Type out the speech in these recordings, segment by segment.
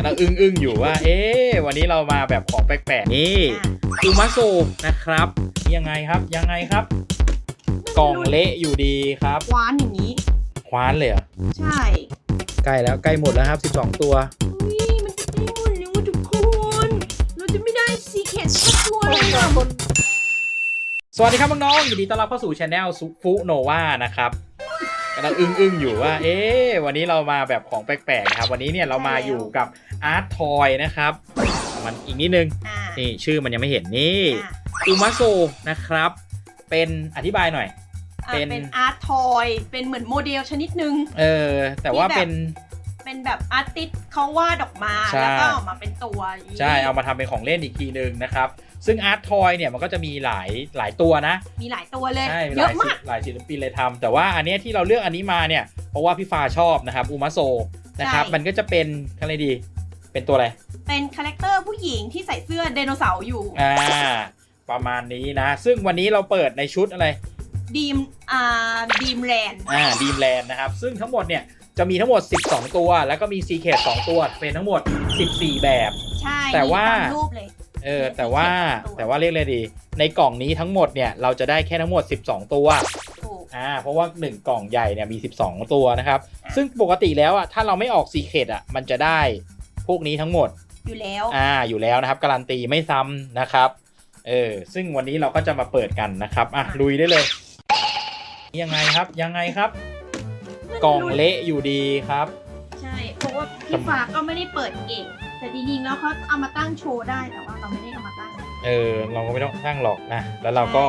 กำลังอึ้งอึ้งๆอยู่ว่า เอ๊ะวันนี้เรามาแบบของแปลกๆนี่อะอูมาโซนะครับ ยังไงครับยังไงครับ กล่องเละอยู่ดีครับหวานอย่างนี้คว้านเลยเหรอใช่ใกล้แล้วใกล้หมดแล้วครับ 12 ตัวอุ้ยมันจะได้หมดแล้วทุกคน เราจะไม่ได้ซีเคทสักตัวเลยอะสวัสดีครับน้องๆยินดีต้อนรับเข้าสู่ช anel ฟุโนวานะครับ กำลังอึ้งอึ้งๆอยู่ว่า เอ๊ะวันนี้เรามาแบบของแปลกๆนะครับ วันนี้เนี่ยเรามาอยู่กับอาร์ตทอยนะครับ มันอีกนิดนึง อ่านี่ชื่อมันยังไม่เห็นนี่อะอูมาโซนะครับ เป็นอธิบายหน่อย อะเป็น เป็นอาร์ตทอยเป็นเหมือนโมเดลชนิดหนึ่งเออแต่ว่าที่แบบเป็น เป็นแบบอาร์ติสเขาวาดออกมา ใช่ แล้วก็ออกมาเป็นตัวย่งนี้ใช่เอามาทำเป็นของเล่นอีกทีนึงนะครับ ซึ่งอาร์ตทอยเนี่ยมันก็จะมีหลายหลายตัวนะ มีหลายตัวเลย ใช่มีเยหอะลายศิมาก หลายศิลปินเลยทำแต่ว่าอันเนี้ยที่เราเลือกอันนี้มาเนี่ย เพราะว่าพี่ฟ้าชอบนะครับอูมาโซนะครับมันก็จะเป็นอะไรดี เป็นตัวอะไร เป็นคาแรคเตอร์ผู้หญิงที่ใส่เสื้อไดโนเสาร์อยู่ อ่า ประมาณนี้นะ ซึ่งวันนี้เราเปิดในชุดอะไร ดีม อ่า ดีมแลนด์อ่าดีมแลนด์นะครับ ซึ่งทั้งหมดเนี่ย จะมีทั้งหมด 12 ตัว แล้วก็มีซีเคท2ตัว เป็นทั้งหมด 14 แบบ ใช่แต่ว่าตมรูปเลย เออแต่ว่าตัวแต่ว่าเรียกเลยดี ในกล่องนี้ทั้งหมดเนี่ยเราจะได้แค่ทั้งหมด 12 ตัวถูกอ่าเพราะว่า 1 กล่องใหญ่เนี่ยมี 12 ตัวนะครับ ซึ่งปกติแล้วอะถ้าเราไม่ออกซีเคทอะมันจะได้พวกนี้ทั้งหมดอยู่แล้วอ่าอยู่แล้วนะครับ การันตีไม่ซ้ำนะครับเออซึ่งวันนี้เราก็จะมาเปิดกันนะครับอะลุยได้เลยยังไงครับยังไงครับ กล่องเละอยู่ดีครับ ใช่เพราะว่าพี่ฟ้าก็ไม่ได้เปิดเก่ง แต่จริงๆแล้วเขาเอามาตั้งโชว์ได้แต่ว่าเราไม่ได้เอามาตั้ง เออเราก็ไม่ต้องตั้งหรอกนะแล้วเราก็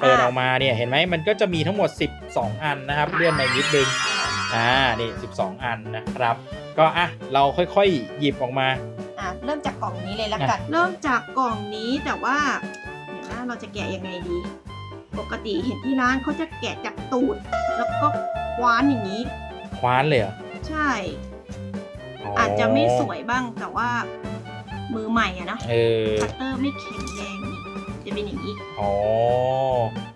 เปิดออกมาเนี่ยเห็นไหมมันก็จะมีทั้งหมด 12 อันนะครับเลื่อนมานิดนึงอ่านี่12 อันนะครับ ก็อะเราค่อยๆหยิบออกมาอะเริ่มจากกล่องนี้เลยละกัน เริ่มจากกล่องนี้แต่ว่าเดี๋ยวนะเราจะแกะยังไงดี ปกติเห็นที่ร้านเขาจะแกะจากตูด แล้วก็คว้านอย่างนี้ คว้านเลยเหรอใช่ อาจจะไม่สวยบ้างแต่ว่ามือใหม่อะนะเออคัตเตอร์ไม่แข็งแรงนี่จะเป็นอย่างนี้อ๋อ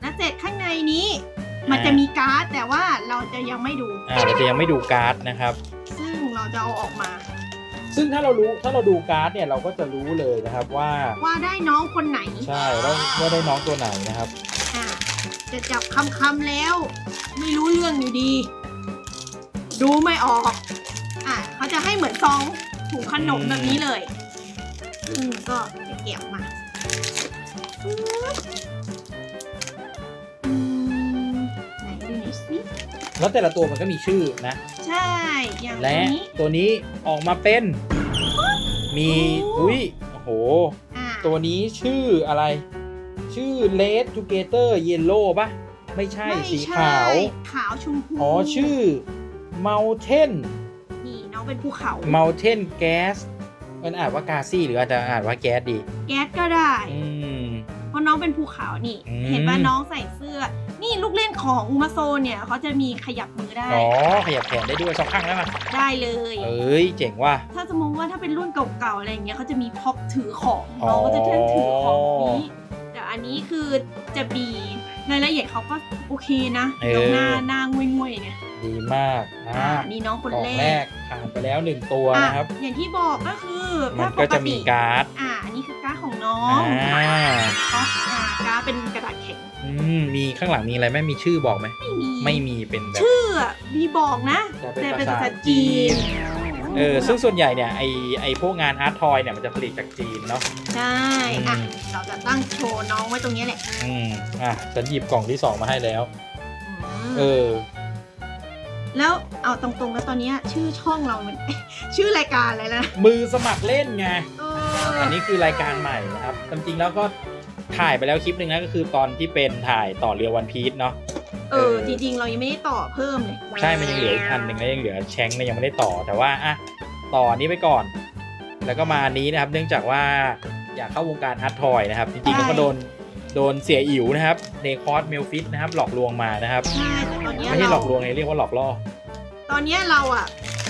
แล้วเสร็จข้างในนี้ มันจะมีการ์ดแต่ว่าเราจะยังไม่ดูอ่าเราจะยังไม่ดูการ์ดนะครับ ซึ่งเราจะเอาออกมา ซึ่งถ้าเรารู้ถ้าเราดูการ์ดเนี่ยเราก็จะรู้เลยนะครับว่า ว่าได้น้องคนไหน ใช่ว่าว่าได้น้องตัวไหนนะครับอะจะจับคำคำๆแล้ว ไม่รู้เรื่องอยู่ดี ดูไม่ออกอะเขา จะให้เหมือนซองถุงขนมแบบนี้เลยซึ่งก็จะแกะออกมาปึ๊บอืมไหนดูหน่อยสิแล้วแต่ละตัวมันก็มีชื่อนะ ใช่ อย่างและนี้ ตัวนี้ออกมาเป็น มีโอ้ อุ้ยโอ้โห อะตัวนี้ชื่ออะไร ชื่อ Red Together Yellow ปะไม่ใช่ไม่สีใช่ขาว ขาวชมพูอ๋อชื่อ Mountain นี่น้องเป็นภูเขา Mountain Gas มันอ่านว่ากาซี่หรืออาจจะอ่านว่าแก๊สดี แก๊สก็ได้ อืม เพราะน้องเป็นภูเขานี่ อืม เห็นป่ะน้องใส่เสื้อ นี่ลูกเล่นของอุมาโซนเนี่ยเขาจะมีขยับมือได้ อ๋อ ขยับแขนได้ด้วยสองข้างได้ไหมได้เลย เอ้ย เจ๋งว่ะ ถ้าสมมติว่าถ้าเป็นรุ่นเก่าๆอะไรอย่างเงี้ยเขาจะมีพ็อปถือของ อ๋อ น้องก็จะเท่นถือของนี้ แต่อันนี้คือจะมี รายละเอียดเขาก็โอเคนะน้องหน้าหน้างวยๆเนี่ยดีมากอ่าอ่านี่น้องคนกล่องแรแรกกผ่านไปแล้วหนึ่งตัวอะนะครับ อย่างที่บอกก็คือมันถ้าปก็กจะมีติการ์ดอ่าอันนี้คือการ์ดของน้องอ่าก๊อฟอ่าการ์ดเป็นกระดาษแข็งอืมมีข้างหลังมีอะไรไหมมีชื่อบอกไหมไม่มีไม่มีเป็นแบบ ชื่ออะมีบอกนะ แต่เป็นแต่เป็นภาภาษาษาจีจีนน เออซึ่งส่วนใหญ่เนี่ยไอไอพวกงานอาร์ตทอยเนี่ยมันจะผลิตจากจีนเนาะ ใช่อะอืม เราจะตั้งโชว์น้องไว้ตรงนี้แหละอืมอะฉันหยิบกล่องที่สองมาให้แล้วมเออ แล้วเอาตรงๆแล้วตอนเนี้ยชื่อช่องเรามัน ชื่อรายการอะไรแล้วนะมือสมัครเล่นไง เออัอนนี้คือรายการใหม่นะครับความจริงแล้วก็ถ่ายไปแล้วคลิปหนึ่งนะก็คือตอนที่เป็นถ่ายต่อเรือวันพีชเนาะ เออจริงๆ เรายังไม่ได้ต่อเพิ่มเลยใช่ มันยังเหลืออีกอันหนึ่งแล้วยังเหลือแชงค์เนี่ยยังไม่ได้ต่อ แต่ว่าอะ ต่ออันนี้ไปก่อน แล้วก็มาอันนี้นะครับ เนื่องจากว่าอยากเข้าวงการอาร์ตทอยนะครับ จริงๆแล้วก็โดนโดนเสียอิ๋วนะครับเนคอสเมลฟิตนะครับ หลอกลวงมานะครับ ใช่แต่ตอนเนี้ยไม่ใช่หลเราอกลวงไงเรียกว่าหลอกล่อตอนเนี้ยเราอะ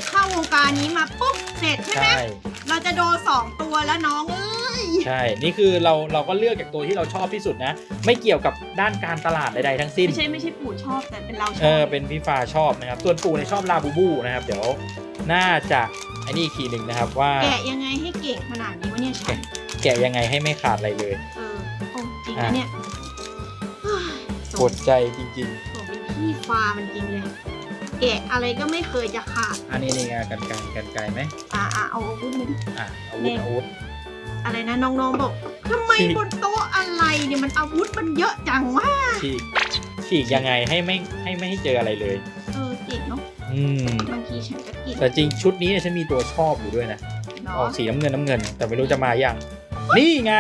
เข้าวงการนี้มาปุ๊บเสร็จใช่ไหมใช่ เราจะโดนสองตัวแล้วน้องเอ้ยใช่ นี่คือเราเราก็เลือกจากตัวที่เราชอบที่สุดนะ ไม่เกี่ยวกับด้านการตลาดใดๆทั้งสิ้น ไม่ใช่ไม่ใช่ปู่ชอบแต่เป็นเราชเออบอเป็นพี่ฟ้าชอบนะครับ ส่วนปู่เนี่ยชอบลาบูบูนะครับ เดี๋ยว น่าจะไอ้นี่อีกทีหนึ่งนะครับว่า แกะยังไงให้เก่งขนาดนี้วะเนี่ยฉันแกะยังไงให้ไม่ขาดอะไรเลยเออโอ้จริงนะเนี่ยเฮ้ยสปวมดใจจริง สมเป็นพี่ฟ้ามันจริงเลย แกะอะไรก็ไม่เคยจะขาดๆ อันนี้นี่ไงกันไกลกันไกลไหมอ่าอ่าเอาอาวุธมาดิ อะอาวุธอาวุธ อะไรนะน้องๆบอกทำไมฉีก บนโต๊ะอะไรเนี่ยมันอาวุธมันเยอะจังวะฉีกฉีกยังไงให้ไม่ให้ไม่ให้เจออะไรเลย อืมบางทีฉันก็กินแต่จริงชุดนี้เนี่ยฉันมีตัวชอบอยู่ด้วยนะเนาะออกสีน้ำเงินน้ำเงิน แต่ไม่รู้จะมาอย่างนี่ไง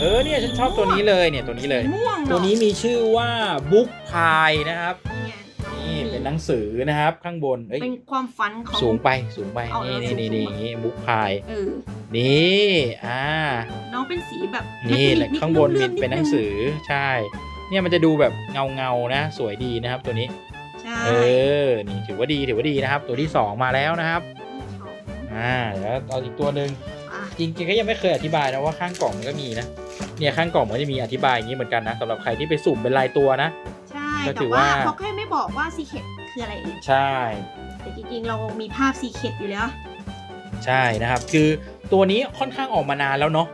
เออเนี่ยฉันชอบตัวนี้เลยเนี่ยตัวนี้เลย ม่วงตัวนี้มีชื่อว่าบุ๊กพายนะครับเนี่ยนี่เป็นหนังสือนะครับข้างบนเอ้ยเป็นความฝันของ สูงไปสูงไปเอานี่เอานี่สูงนี่สูนี่งอย่างงี้บุ๊กพายเออนี่อ่า น้น้องเป็นสีแบบนี่แหละนิดๆข้างบนมีลื่ๆเป็นหนังสือใช่ เนี่ยมันจะดูแบบเงาเงาๆนะ สวยดีนะครับตัวนี้ ใช่เออ นี่ถือว่าดีถือว่าดีนะครับ ตัวที่สองมาแล้วนะครับ อ่าเดี๋ยวเอาอีกตัวหนึ่งอะจริงๆก็ยังไม่เคยอธิบายนะว่าข้างกล่องมันก็มีนะ เนี่ยข้างกล่องมันจะมีอธิบายอย่างนี้เหมือนกันนะสำหรับใครที่ไปสุ่มเป็นรายตัวนะ ใช่ ก็ถืแต่อว่าว่าเขาแค่ไม่บอกว่าซีเคตคืออะไรเองใช่ แต่จริงๆ เรามีภาพซีเคตอยู่แล้ว ใช่นะครับ คือตัวนี้ค่อนข้างออกมานานแล้วเนาะ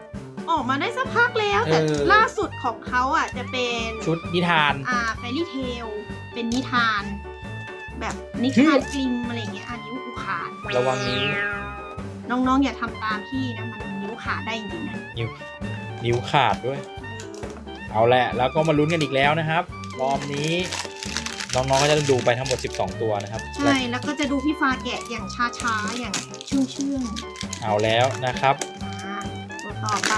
ออกมาได้สักพักแล้ว แต่เออ ล่าสุดของเขาอะจะเป็น ชุดนิทาน อ่าแฟรี่เทล เป็นนิทาน แบบนิชื่ทาอนกลิมอะไรอย่างเงี้ยอันนิ้วกูขาดระวังนิ้วน้องๆ อย่าทำตามพี่นะ มันนิ้วขาดได้จริงๆนะนิ้วนิ้วขาดด้วย เอาแหละ แล้วก็มาลุ้นกันอีกแล้วนะครับรอบนี้น้องๆ ก็จะดูไปทั้งหมด 12 ตัวนะครับ ใช่แล้วก็จะดูพี่ฟ้าแกะอย่างช้าๆ อย่างเชื่องเชื่องเอาแล้วนะครับๆอ่าตัวต่อไป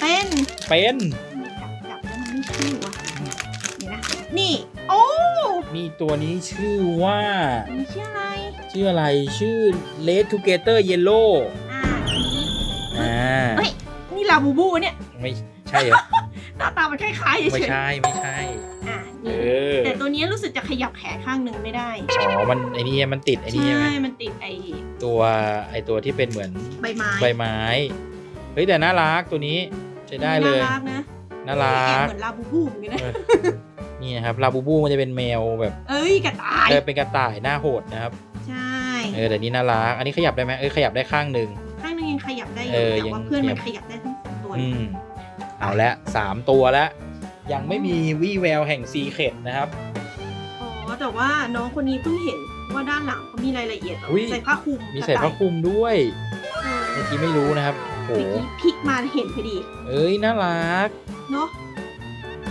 เป็น เป็น มีตัวนี้ชื่อว่ามันชื่ออะไร ชื่ออะไรชื่อ Red Together Yellow อ่าอันนี้อ่าเฮ้ย นี่ลาบูบูเนี่ย ไม่ใช่เหรอ หน้าตามันคล้ายๆเฉไม่ยใช่ไม่ใช่ๆอ่าเอนี่อ แต่ตัวนี้รู้สึกจะขยับแขนข้างหนึ่งไม่ได้ อ๋อ มันไอ้นี่มันติดไอ้นี่ใช่ไหมใช่ มันติดไอ้ตัวไอ้ตัวที่เป็นเหมือนใบไม้ใบไม้ เฮ้ยแต่น่ารักตัวนี้ใช้ได้เลย น่ารักนะน่ารัแอบกเหมือนลาบูบูเหมือนกันนะ เออ นี่นะครับลาบูบูมันจะเป็นแมวแบบเอ้ยกระต่ายเออเป็นกระต่ายหน้าโหดนะครับ ใช่เออแต่นี่น่ารักอันนี้ขยับได้ไหมเออขยับได้ข้างหนึ่งข้างหนึงยังขยับได้อเอยู่อแต่ยังว่าเพื่อนขยัมับนขยับได้ทั้งสองตัวอืมเอาละสามตัวแล้วยังไม่มีวี่แววแห่งซีเคดนะครับอ๋อแต่ว่าน้องคนนี้เพิ่งเห็นว่าด้านหลังเขามีรายละเอียดอุ๊ยใส่ผ้าคลุมมีใส่ผ้าคลุมด้วยเออเมื่อกี้ไม่รู้นะครับโหเมื่อกี้พลิกมาเห็นพอดี เอ้ยน่ารักเนาะเ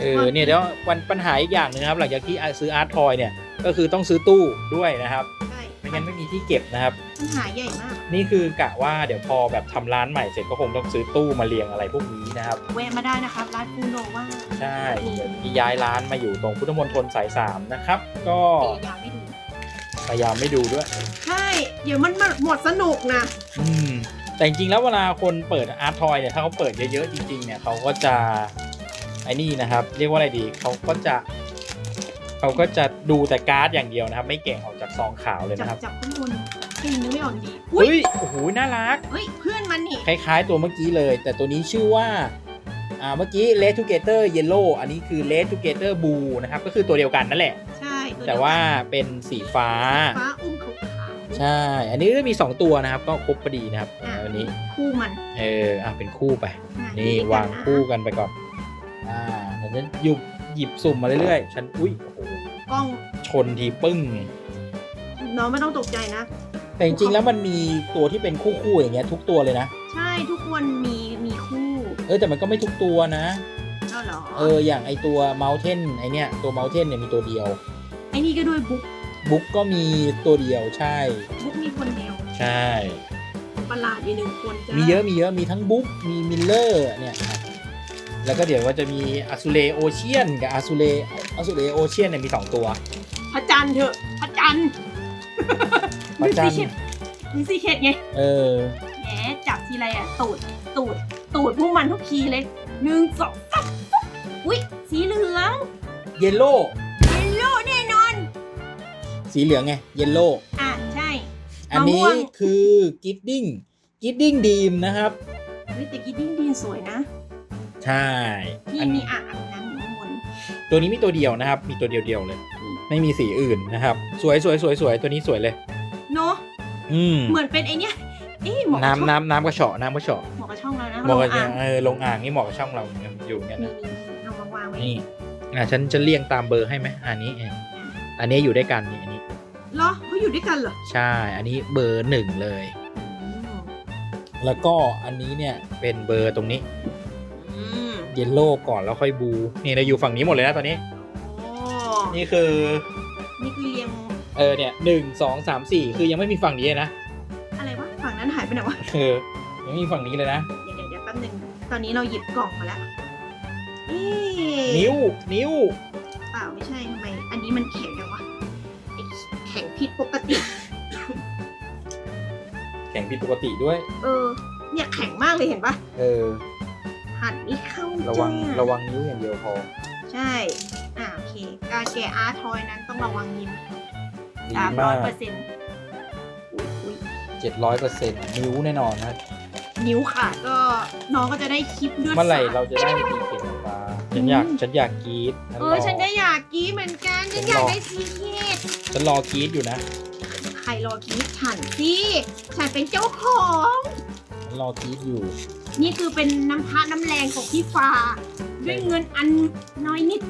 ออเนี่ยเดี๋ยววันปัญหาอีกอย่างหนึ่งนะครับ หลังจากที่ซื้ออาร์ตทอยเนี่ยก็คือต้องซื้อตู้ด้วยนะครับใช่ไม่งั้นไม่มีที่เก็บนะครับ ปัญหาใหญ่มาก นี่คือกะว่าเดี๋ยวพอแบบทำร้านใหม่เสร็จก็คงต้องซื้อตู้มาเรียงอะไรพวกนี้นะครับแวะมาได้นะคะร้านฟูโนว่าใช่เดี๋ยวมีย้ายร้านมาอยู่ตรงพุทธมณฑลสายสามนะครับ ก็พยายามไม่ดูพยายามไม่ดูด้วย ใช่ เดี๋ยวมันหมดสนุกนะอืมแต่จริงๆแล้วเวลาคนเปิดอาร์ตทอยเนี่ยถ้าเขาเปิดเยอะๆจริงๆเนี่ยเขาก็จะ ไอ้นี่นะครับ เรียกว่าอะไรดีเขาก็จะเขาก็จะดูแต่การ์ดอย่างเดียวนะครับ ไม่เก่งออกจากซองขาวเลยจับนะครับจับข้างบนแค่นี้นึกไม่ออกดีอุ้ยเฮ้ยโอ้โหน่ารัก เฮ้ยเพื่อนมันนี่คล้ายๆตัวเมื่อกี้เลย แต่ตัวนี้ชื่อว่าอ่าเมื่อกี้ Red Together Yellow อันนี้คือ Red Together Blue นะครับ ก็คือตัวเดียวกันนั่นแหละ ใช่ตัเดียแต่ว่าเป็นสีฟ้า ฟ้าอุ้มขาวๆใช่ อันนี้ก็มี 2 ตัวนะครับ ก็ครบพอดีนะครับอะวันนี้คู่มันเอออะเป็นคู่ไปอะนี่ดีกัวางนะคู่กันไปก่อน อ่าฉันจะหยุบหยิบสุ่มมาเรื่อยๆ ฉัน อุ้ยโอ้โหกล้องชนทีปึ้ง น้องไม่ต้องตกใจนะ แต่จริงๆ แล้วมันมีตัวที่เป็นคู่ๆ อย่างเงี้ยทุกตัวเลยนะ ใช่ทุกคนมีมีคู่เออแต่มันก็ไม่ทุกตัวนะ ก็เหรอเอออย่างไอตัว Mountain ไอเนี้ยตัว Mountain เนี่ยมีตัวเดียว ไอ้นี่ก็ด้วยบุ๊กบุ๊กก็มีตัวเดียวใช่ บุ๊กมีคนเดียวใช่ ประหลาดมีหนึ่งคนจ้ามีเยอะมีเยอะมีทั้งบุ๊กมีมิลเลอร์เนี่ยครับ แล้วก็เดี๋ยวว่าจะมีอาซูเลโอเชียนกับอาซูเลอาซูเลโอเชียนเนี่ยมีสองตัวพระจันทร์เถอะพระจันทร์พระจันทร์มีซีเคทไง เออ แหมจับทีไรอะตูด ตูด ตูดพวกมันทุกทีเลยหนึ่งสองสามอุ๊ย สีเหลือง เยลโล่เยลโล่แน่นอน สีเหลืองไง เยลโล่อะ ใช่ อันนี้มะม่วงคือกิดดิ้งกิดดิ้งดีมนะครับเฮ้ยแต่กี้ดิ้งดีสวยนะ ใช่พี่อันมีอ่างอาบน้ำอยู่ข้างบนตัวนี้มีตัวเดียวนะครับ มีตัวเดียวเดียวๆเลย ไม่มีสีอื่นนะครับ สวยสวยสวยสวยตัวนี้สวยเลย เนาะอืมเหมือนเป็นไอเนี้ยเอ๊ะเหมาะกับน้ำช่องน้ำน้ำกระเฉาะน้ำกระเฉาะเหมาะกับช่องเรานะเหมาะกับลงอ่างเออลงอ่างนี่เหมาะกับช่องเราเหมือนกันอยู่อย่างเงี้ยนี่นะนี่เอามาวางไว้นี่อะฉันจะเรียงตามเบอร์ให้ไหมอันนี้เองอันนี้อยู่ด้วยกันนี่อันนี้ เหรอเขาอยู่ด้วยกันเหรอใช่ อันนี้เบอร์หนึ่งเลยอืมแล้วก็อันนี้เนี่ยเป็นเบอร์ตรงนี้อืม เยลโล่ก่อนแล้วค่อยบูนี่เราอยู่ฝั่งนี้หมดเลยนะตอนนี้โอ้นี่คือ นี่คือเรียงเออเนี่ยหนึ่งสองสามสี่คือยังไม่มีฝั่งนี้เลยนะอะไรวะฝั่งนั้นหายไปไหนวะเออยังไม่มีฝั่งนี้เลยนะเดี๋ยวเดี๋ยวเดี๋ยวแป๊บหนึงตอนนี้เราหยิบกล่องมาแล้วเอ๊ะนิ้วนิ้วเปล่าไม่ใช่ทำไม อันนี้มันแข็งจังวะไอ้แข็งผิดปกติ แข็งผิดปกติด้วย เออ เนี่ยแข็งมากเลยเห็นปะเออ หันไม่เข้าระวังจ้าระวังนิ้วอย่างเดียวพอใช่ อ่าโอเค การแกะอาร์ทอยนั้นต้องระวังนิ้วดีสามมาร้อยกเปอร์เซ็นต์อุ้ยเจ็ดร้อยเปอร์เซ็นต์นิ้วแน่นอนนะนิ้วขาดก็น้องก็จะได้คลิปด้วยเมื่อไหร่สยเราจะได้มีเข็มปลาฉันอยากฉันอยากกรีดเออฉันก็อยากกรีดเหมือนกันฉันอยากได้ซีเคทฉันรอกรีดอยู่นะใครรอกรีดฉันสิฉันเป็นเจ้าของฉันรอกรีดอยู่ นี่คือเป็นน้ำพักน้ำแรงของพี่ฟ้าด้วยเงินอันน้อยนิด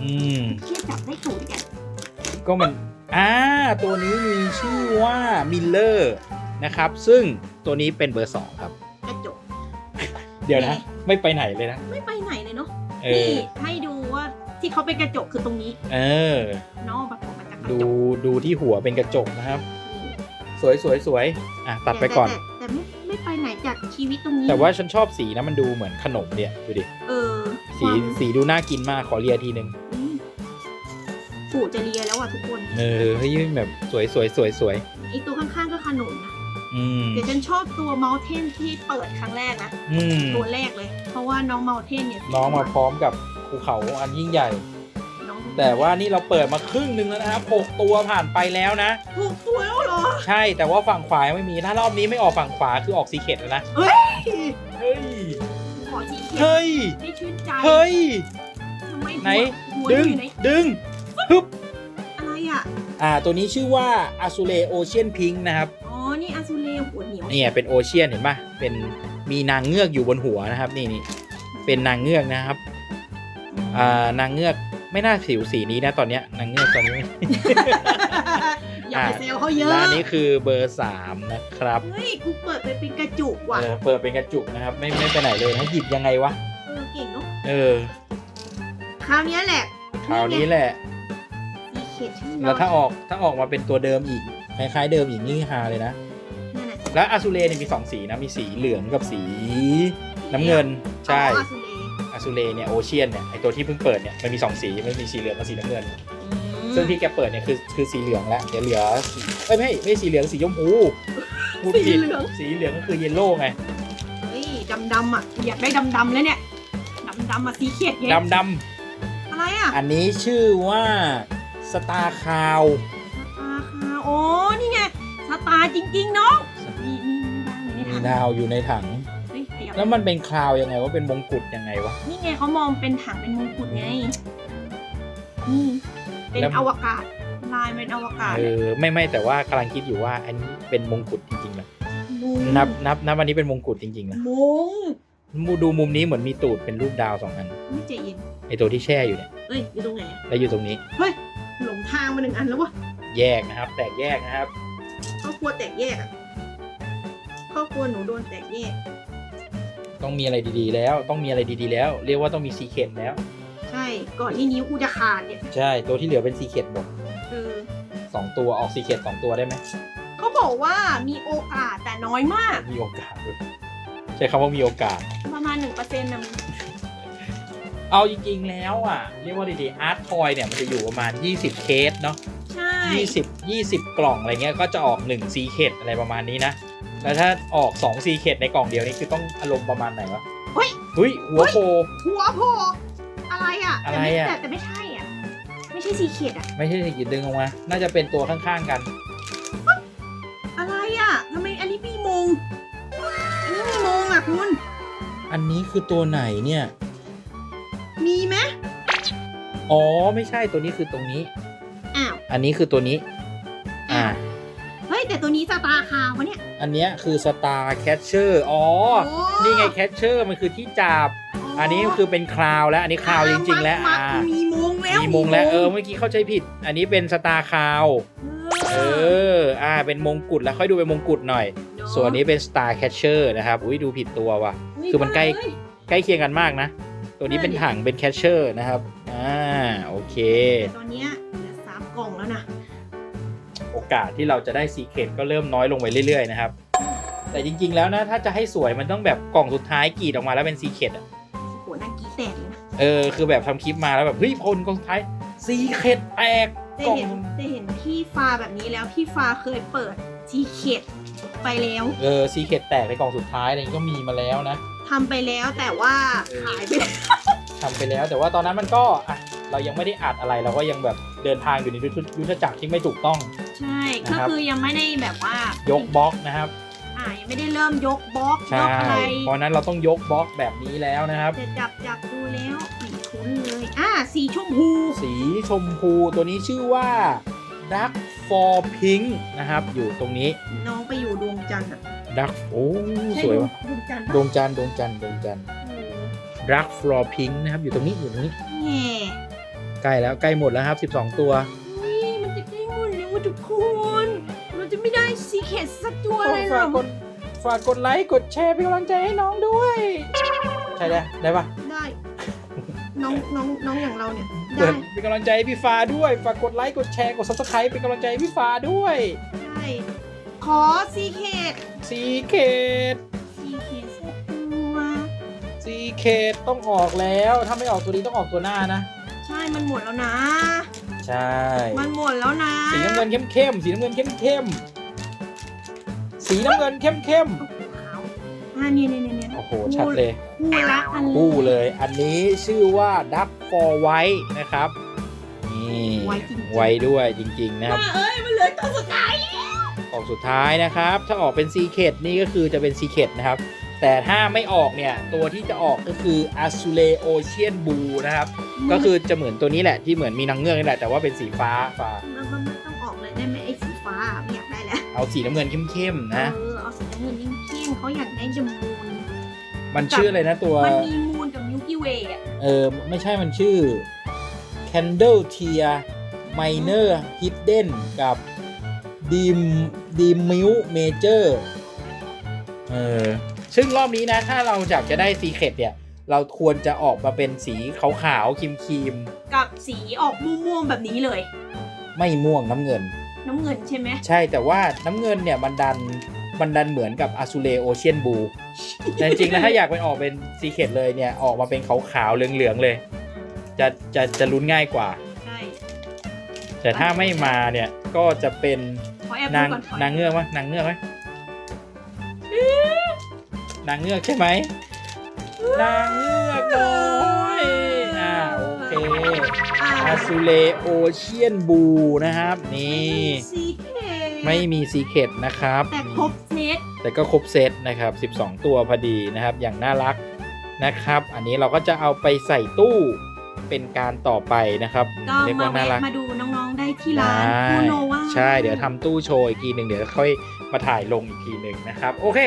อืม เชื่อจับได้ถูกกันก็มัน อ่า ตัวนี้มีชื่อว่ามิลเลอร์นะครับ ซึ่งตัวนี้เป็นเบอร์สองครับ กระจกเดี๋ยวนะ ไม่ไปไหนเลยนะ ไม่ไปไหนเลยเนาะเอนี่อ ให้ดูว่าที่เขาเป็นกระจกคือตรงนี้เออน้องแบบผมมาจากกระดูจกดูที่หัวเป็นกระจกนะครับนี่ สวยสวยสวยอะตัดไปก่อน แต่แต่แต่ไม่ไม่ไปไหนจากชีวิตตรงนี้แต่ว่าฉันชอบสีนะมันดูเหมือนขนมเนี่ยดูดิเออสีความสีดูน่ากินมากขอเลียทีนึงอืมปู่จะเลียแล้วอะทุกคนเออเฮ้ยแบบสวยสวยสวยสวยไอตัวข้างๆก็ขนุนนะอืมแต่ฉันชอบตัวเม t เทนที่เปิดครั้งแรกนะอืมตัวแรกเลย เพราะว่าน้องเม t เทนเนี่ยน้องมาพร้อมกับภูเขาอันยิ่งใหญ่ น้องแต่ว่านี่เราเปิดมาครึ่งหนึ่งแล้วนะครับหกตัวผ่านไปแล้วนะ ถูกตัวแล้วเหรอ ใช่แต่ว่าฝั่งขวายังไม่มีถ้ารอบนี้ไม่ออกฝั่งขวาคือออกซีเคดแล้วนะ เฮ้ยเฮ้ย ขอสีเขียวเฮ้ย ให้ชื่นใจเฮ้ย ทำไมหัวไหน หัวดึง อยู่ไหนดึง ฮึบ อะไรอะ อ่า ตัวนี้ชื่อว่า a z u l e Ocean Pink นะครับ อ๋อ นี่อาซูเลหัวเหนียว เนี่ยเป็นโอเชียนเห็นปะเป็นมีนางเงือกอยู่บนหัวนะครับ นี่นี่เป็นนางเงือกนะครับ อ่านางเงือกไม่น่าผิวสีนี้นะตอนเนี้ยนางเงือกตอนนี้ อย่าไปเซลเขาเยอะและอันนี้คือเบอร์สามนะครับ เฮ้ยกูเปิดไปเป็นกระจุกว่ะ เออ เปิดเป็นกระจุกนะครับ ไม่ไม่ไปไหนเลยนะหยิบยังไงวะ เออ เก่งเนาะ เออ คราวเนี้ยแหละคราวนี้แหละสีเข็ดชื่อแล้วถ้าออกถ้าออกมาเป็นตัวเดิมอีก คล้ายๆเดิมอีกนี่ฮาเลยนะนั่นน่ะแล้วอาซูเรเนี่ยมีสองสีนะ มีสีเหลืองกับสีน้ำเงิน ใช่อ๋ออาซูเลอาซูเรเนี่ยโอเชียนเนี่ยไอตัวที่เพิ่งเปิดเนี่ยมันมีสองสี มันมีสีเหลืองกับสีน้ำเงินอืม ซึ่งที่แกเปิดเนี่ยคือคือสีเหลืองแล้วเดี๋ยวเหลือสีเอ้ยไม่ไม่ใช่สีเหลืองสีชมพูพูดสีผิดเหลือง สีเหลืองก็คือเยลโล่ไงเฮ้ยดำดำๆอะอยากได้ดำดำๆแล้วเนี่ยดำดำๆอะสีเข็ดไงดำดอะไรอะำอันนี้ชื่อว่าสตาร์คาวสตาร์ค่ะโอ้นี่ไงสตาร์จริงๆน้องมีมีมีดาวอยู่ในมีถังดาวอยู่ในถัง เฮ้ยขยับแล้วมันเป็นคราวยังไงว่าเป็นมงกุฎยังไงวะนี่ไงเขามองเป็นถังเป็นมงกุฎไงนี่ เป็นแล้วอวกาศลายเป็นอวกาศเออไม่ไม่แต่ว่ากำลังคิดอยู่ว่าอันนี้เป็นมงกุฎจริงๆนะมุงนับนับนับอันนี้เป็นมงกุฎจริงๆนะมุงมูดูมุมนี้เหมือนมีตูดเป็นรูปดาวสองอันนี่ใจเย็นไอตัวที่แช่อยู่เนี่ยเอ้ยอยู่ตรงไหนอะแล้วอยู่ตรงนี้เฮ้ยหลงทางมาหนึ่งอันแล้ววะแยกนะครับ แตกแยกนะครับครอบครัวแตกแยกอะครอบครัวหนูโดนแตกแยก ต้องมีอะไรดีๆ แล้ว ต้องมีอะไรดีๆ แล้ว เรียกว่าต้องมีซีเคดแล้วใช่ ก่อนที่นิ้วกูจะขาดเนี่ยใช่ ตัวที่เหลือเป็นซีเคดหมดเออสองตัวออกซีเคดสองตัวได้ไหมเขาบอกว่ามีโอกาสแต่น้อยมาก มีโอกาสด้วยใช้คำว่ามีโอกาส ประมาณหนึ่งเปอร์เซ็นต์นะมึงเอาจริงๆแล้วอะ เรียกว่าดีๆอาร์ตทอยเนี่ยมันจะอยู่ประมาณ 20 เคสเนาะใช่20 20 กล่องอะไรเงี้ยก็จะออก1ซีเคดอะไรประมาณนี้นะ แล้วถ้าออก2ซีเคดในกล่องเดียวนี่คือต้องอารมณ์ประมาณไหนวะเฮ้ยเฮ้ยหัวโผล่หัวโผล่ อะไรอะอะไรอะแต่แต่แต่ไม่ใช่อะ ไม่ใช่สีเขียดอะ ไม่ใช่สีดึงออกมา น่าจะเป็นตัวข้างๆกัน อะไรอะทำไมอันนี้มีมงอันนี้มีมงอะคุณ อันนี้คือตัวไหนเนี่ย มีไหมอ๋อไม่ใช่ตัวนี้คือตรงนี้ อ้าว อันนี้คือตัวนี้ อ่า เฮ้ย แต่แต่ตัวนี้สตาร์คาวะเนี่ยอันเนี้ยคือสตาร์แคชเชอร์อ๋อ โอ้นี่ไงแคชเชอร์มันคือที่จับอั นนี้คือเป็นคราวแล้ว อันนี้คราวจริง ๆ แล้วมัอ่าดมีมงแล้วมีมงแล้วเออเมื่อกี้เข้าใจผิด อันนี้เป็นสตาร์คราวเอเออออ่าเป็นมงกุฎแล้วค่อยดูเป็นมงกุฎหน่อย ส่วนนี้เป็น Star Catcher นะครับอุ้ยดูผิดตัวว่ะคือมันใกล้ใกล้เคียงกันมากนะ ตัวนี้เป็นถังเป็น Catcher นะครับอ่าโอเคตอนเนี้ยเหลือสามกล่องแล้วนะโอกาสที่เราจะได้ซีเคทก็เริ่มน้อยลงไปเรื่อยๆนะครับแต่จริงๆแล้วนะถ้าจะให้สวยมันต้องแบบกล่องสุดท้ายกรีดออกมาแล้วเป็นซีเคทอะโหน่ากี้แตก เลยนะเออคือแบบทำคลิปมาแล้วแบบเฮ้ยพลกล่องสุดท้ายซีเคทแตกได้กล่องเห็นได้เห็นพี่ฟ้าแบบนี้แล้วพี่ฟ้าเคยเปิดจีเข็ดไปแล้วเออซีเคทแตกในกล่องสุดท้ายอะไรอย่างนี้ก็มีมาแล้วนะ ทำไปแล้วแต่ว่าขายไปแล้วทำไปแล้วแต่ว่าตอนนั้นมันก็อะเรายังไม่ได้อัดอะไรเราก็ยังแบบเดินทางอยู่ในยุทธจักรที่ไม่ถูกต้อง ใช่นะก็ครับคือยังไม่ได้แบบว่ายกบล็อกนะครับอ่า ยังไม่ได้เริ่มยกบล็อกยใช่กอะไรเพราะฉะนั้นเราต้องยกบล็อกแบบนี้แล้วนะครับ จะจับจับดูแล้วไม่คุ้นเลย อ่าสีชมพูสีชมพูตัวนี้ชื่อว่า Duck for Pink นะครับ อยู่ตรงนี้ น้องไปอยู่ดวงจันทร์อะ Duck โอ้ใช่สวยว่ะดวงจันทร์ดปะวงจันทร์ดวงจันทร์ดวงจันทร์ เออ Duck for Pink นะครับ อยู่ตรงนี้อยู่ตรงนี้แง่ใกล้แล้วใกล้หมดแล้วครับ 12 ตัว นี่มันจะได้หมดแล้วว่ะทุกคน เราจะไม่ได้สีเข็ดสักตัวเลยเหรฝาอกกด ฝากกดไลค์ กดแชร์เป็นกำลังใจให้น้องด้วย ใช่ได้ได้ปะได้ น้องน้องน้องอย่างเราเนี่ยเปิได้ดเป็นกำลังใจให้พี่ฟ้าด้วย ฝากกดไลค์ กดแชร์ กด subscribe เป็นกำลังใจให้พี่ฟ้าด้วย ได้ ขอสีเข็ดซีเคดสีเข็ดสักตัวซีเคดต้องออกแล้ว ถ้าไม่ออกตัวนี้ต้องออกตัวหน้านะ ใช่ มันหมดแล้วนะ ใช่ มันหมดแล้วนะ สีน้ำเงินเข้มๆ สีน้ำเงินเข้มๆ สีน้ำเงินเข้มขาวอ่าเนี่ยเนี่ยเนี่ยเนี่ยๆโอ้โห ชัดเลย คู่ละอันคู่เลย อันนี้ชื่อว่า Duck for White นะครับ นี่ไว้จริงๆไว้ด้วยจริงๆนะครับว่าเอ้ยมันเหลือตัวสุดท้ายออกสุดท้ายนะครับ ถ้าออกเป็นซีเคดนี่ก็คือจะเป็นซีเคดนะครับ แต่ถ้าไม่ออกเนี่ย ตัวที่จะออกก็คือ a z u l e Ocean Blue นะครับ ก็คือจะเหมือนตัวนี้แหละที่เหมือนมีนางเงือกนี่แหละแต่ว่าเป็นสีฟ้าฟ้ามันมันไม่ต้อ เอาสีน้ำเงินเข้มๆนะ เออเอาสีน้ำเงินยิ่งเข้มเขาอยากได้จมูนมันชื่ออะไรนะตัว มันมีมูนกับมิลกี้เวย์อะเออ ไม่ใช่มันชื่อ Candle Tear Minor Hidden กับ Dim Dim Milk Major เออ ซึ่งรอบนี้นะ ถ้าเราอยากจะได้ซีเคดเนี่ย เราควรจะออกมาเป็นสีขาวๆครีมกับสีออกม่วงๆแบบนี้เลยๆไม่ม่วงน้ำเงิน น้ำเงินใช่ไหมใช่แต่ว่าน้ำเงินเนี่ยมันดันมันดันเหมือนกับ a z u l e Ocean Blue แต่จริงๆแล้วถ้าอยากเป็นออกเป็นซีเคดเลยเนี่ย ออกมาเป็นขาวๆเหลืองๆเลย จะจะจะลุ้นง่ายกว่า ใช่แต่ถ้าไม่มาเนี่ยก็จะเป็นขอแอบนาดูงก่อนขอนางเงือกไหมนางเงือกไหมนางเงือกใช่ไหมนางเงือกน้อยอ่าโอเค อ่าอาซูเลโอเชียนบูนะครับ นี่สีเข็ดไม่มีซีเคดนะครับ แต่ครบเซตแต่ก็ครบเซตนะครับ 12 ตัวพอดีนะครับ อย่างน่ารักนะครับ อันนี้เราก็จะเอาไปใส่ตู้เป็นการต่อไปนะครับก็เรียกมาว่าน่าแวะรักมาดูน้องๆได้ที่ร้านได้คูโนวา ใช่ เดี๋ยวทำตู้โชว์อีกทีหนึ่งเดี๋ยวค่อยมาถ่ายลงอีกทีหนึ่งนะครับ โอเค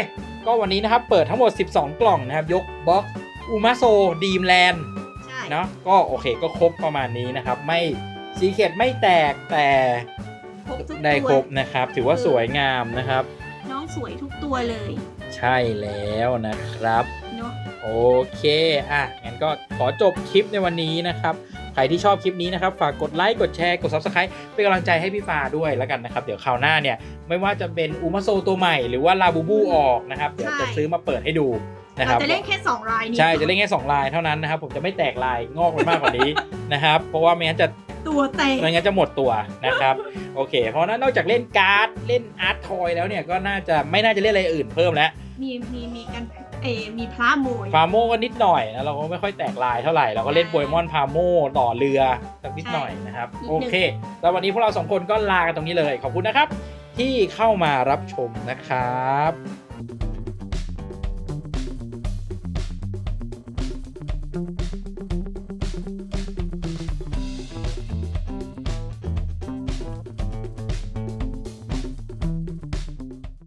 ก็วันนี้นะครับ เปิดทั้งหมด 12 กล่องนะครับ ยกบล็อกอูมาโซดีมแลนด์ใช่ เนาะก็โอเคก็ครบประมาณนี้นะครับ ไม่ซีเคดไม่แตกแต่ครบทุกได้ตัวครบนะครับ ถือว่าสวยงามนะครับ น้องสวยทุกตัวเลยใช่แล้วนะครับ เนาะ โอเค อะ งั้นก็ขอจบคลิปในวันนี้นะครับ ใครที่ชอบคลิปนี้นะครับ ฝากกดไลค์ กดแชร์ กด subscribe เป็นกำลังใจให้พี่ฟ้าด้วยแล้วกันนะครับ เดี๋ยวคราวหน้าเนี่ย ไม่ว่าจะเป็นอูมาโซตัวใหม่ หรือว่าลาบูบูออกนะครับ เดี๋ยวจะซื้อมาเปิดให้ดู นะคเรารับจะเล่นแค่สองรายนี้ใช่จะเล่นแค่ 2 ลายเท่านั้นนะครับผมจะไม่แตกลายงอกไปมากกว่านี้นะครับ เพราะว่าไม่งั้นจะตัวแตกไม่งั้นจะหมดตัวนะครับโอเค เพราะฉะนั้นนอกจากเล่นการ์ดเล่นอาร์ตทอยแล้วเนี่ยก็น่าจะไม่น่าจะเล่นอะไรอื่นเพิ่มแล้วมีมีมีกันเออมีพระโมยฟาโมก็นิดหน่อยนะเราก็ไม่ค่อยแตกลายเท่าไหร่เราก็เล่นโปเกมอนพาโมต่อเรือสักนิดหน่อยนะครับนิดนึงโอเคแล้ววันนี้พวกเราสองคนก็ลากันตรงนี้เลย ขอบคุณนะครับ ที่เข้ามารับชมนะครับ